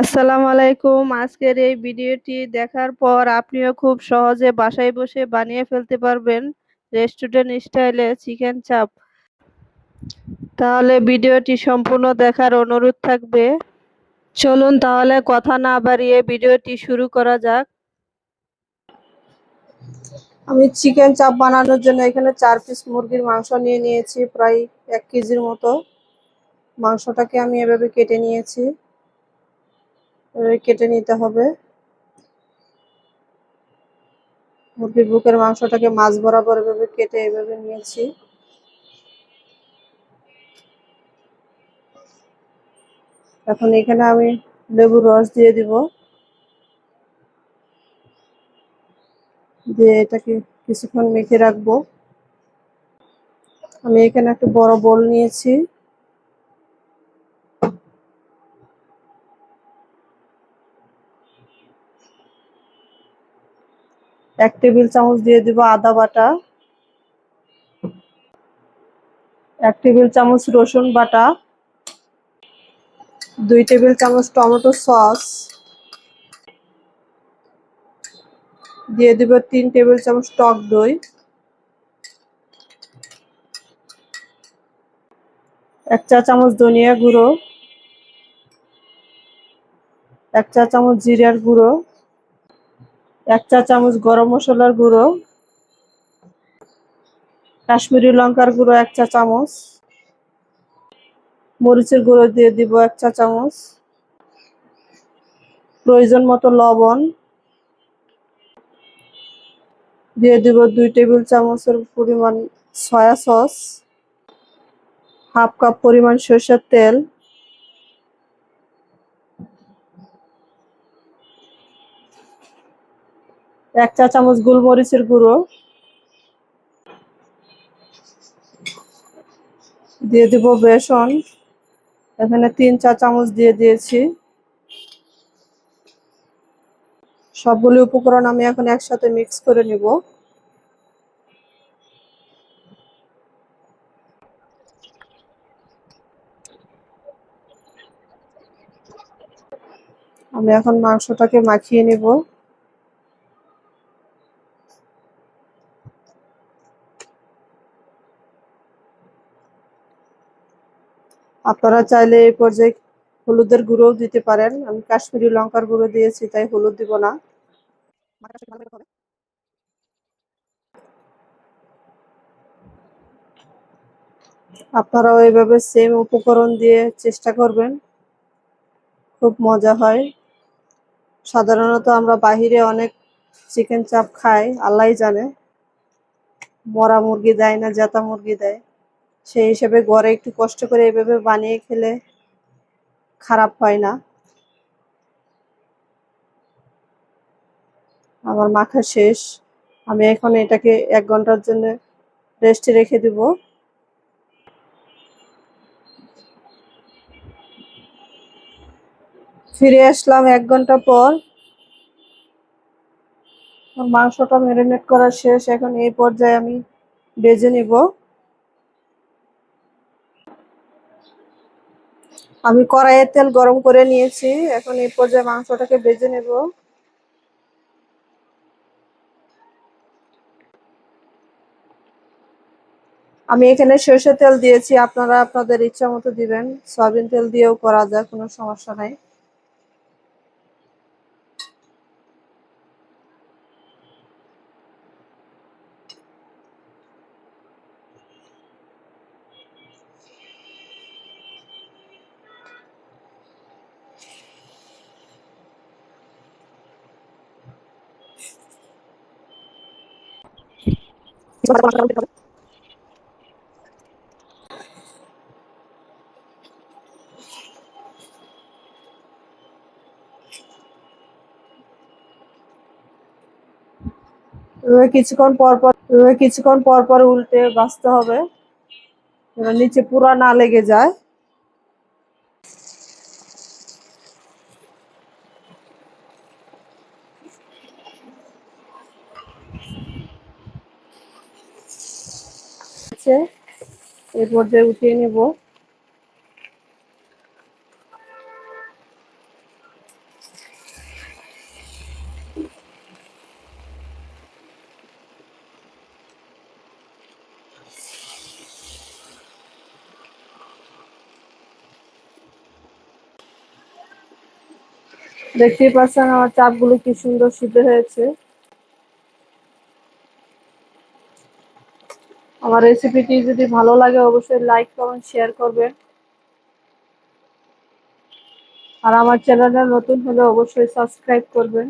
আসসালামু আলাইকুম। আজকের এই ভিডিওটি দেখার পর আপনিও খুব সহজে বাসায় বসে বানিয়ে ফেলতে পারবেন রেস্টুরেন্ট স্টাইলে চিকেন চাপ। তাহলে ভিডিওটি সম্পূর্ণ দেখার অনুরোধ থাকবে। চলুন তাহলে কথা না বাড়িয়ে ভিডিওটি শুরু করা যাক। আমি চিকেন চাপ বানানোর জন্য এখানে চার পিস মুরগির মাংস নিয়ে নিয়েছি, প্রায় এক কেজির মতো। মাংসটাকে আমি এভাবে কেটে নিয়েছি। কেটে নিতে হবে। মুরগির বুকের মাংসটাকে মাছ বরাবর এভাবে কেটে এভাবে নিয়েছি। এখন এখানে আমি লেবুর রস দিয়ে দিব। দিয়ে এটাকে কিছুক্ষণ মেখে রাখব। আমি এখানে একটা বড় বোল নিয়েছি। এক টেবিল চামচ দিয়ে দিব আদা বাটা। এক টেবিল চামচ রসুন বাটা। দুই টেবিল চামচ টমেটো সস। দিয়ে দিব তিন টেবিল চামচ টক দই। এক চা চামচ ধনিয়া গুঁড়ো। এক চা চামচ জিরার গুঁড়ো। এক চা চামচ গরম মশলার গুঁড়ো, কাশ্মীরি লঙ্কার গুঁড়ো এক চা চামচ, মরিচের গুঁড়ো দিয়ে দিব এক চা চামচ, প্রয়োজন মতো লবণ দিয়ে দিব দুই টেবিল চামচের পরিমাণ সয়া সস, হাফ কাপ পরিমাণ সরষের তেল এক চা চামচ গোলমরিচের গুঁড়ো। দিয়ে দিব বেসন। এখানে তিন চা চামচ দিয়ে দিয়েছি। সবগুলি উপকরণ আমি এখন একসাথে মিক্স করে নিব। আমি এখন মাংসটাকে মাখিয়ে নিব। আপনারা চাইলে এই পর্যায়ে হলুদের গুঁড়োও দিতে পারেন। আমি কাশ্মীরি লঙ্কার গুঁড়ো দিয়েছি, তাই হলুদ দিব না। আপনারাও এইভাবে সেম উপকরণ দিয়ে চেষ্টা করবেন। খুব মজা হয়। সাধারণত আমরা বাহিরে অনেক চিকেন চাপ খাই আল্লাহ জানে। মরা মুরগি দেয় না জাতা মুরগি দেয়। সেই হিসেবে ঘরে একটু কষ্ট করে এভাবে বানিয়ে খেলে খারাপ হয় না। আমার মাখা শেষ। আমি এখন এটাকে এক ঘণ্টার জন্য রেস্টে রেখে দিব। ফিরে আসলাম এক ঘণ্টা পর। মাংসটা ম্যারিনেট করা শেষ। এখন এই পর্যায়ে আমি বেজে নিব। আমি কড়াইয়ের তেল গরম করে নিয়েছি। এখন এই পর্যায়ে মাংসটাকে বেজে নেব। আমি এখানে সরষের তেল দিয়েছি, আপনারা আপনাদের ইচ্ছা মতো দিবেন। সয়াবিন তেল দিয়েও করা যায়, কোনো সমস্যা নাই। কিছুক্ষণ পর পর কিছুক্ষণ পর পর উল্টে বাঁচতে হবে। নিচে পুরা না লেগে যায়। হচ্ছে। এই পর্যায়ে উঠিয়ে নেব। দেখতেই পাচ্ছেন আমার চাপগুলো কি সুন্দর সিদ্ধ হয়েছে। আমার রেসিপিটি যদি ভালো লাগে, অবশ্যই লাইক কমেন্ট শেয়ার করবেন। আর আমার চ্যানেলটা নতুন হলে অবশ্যই সাবস্ক্রাইব করবেন।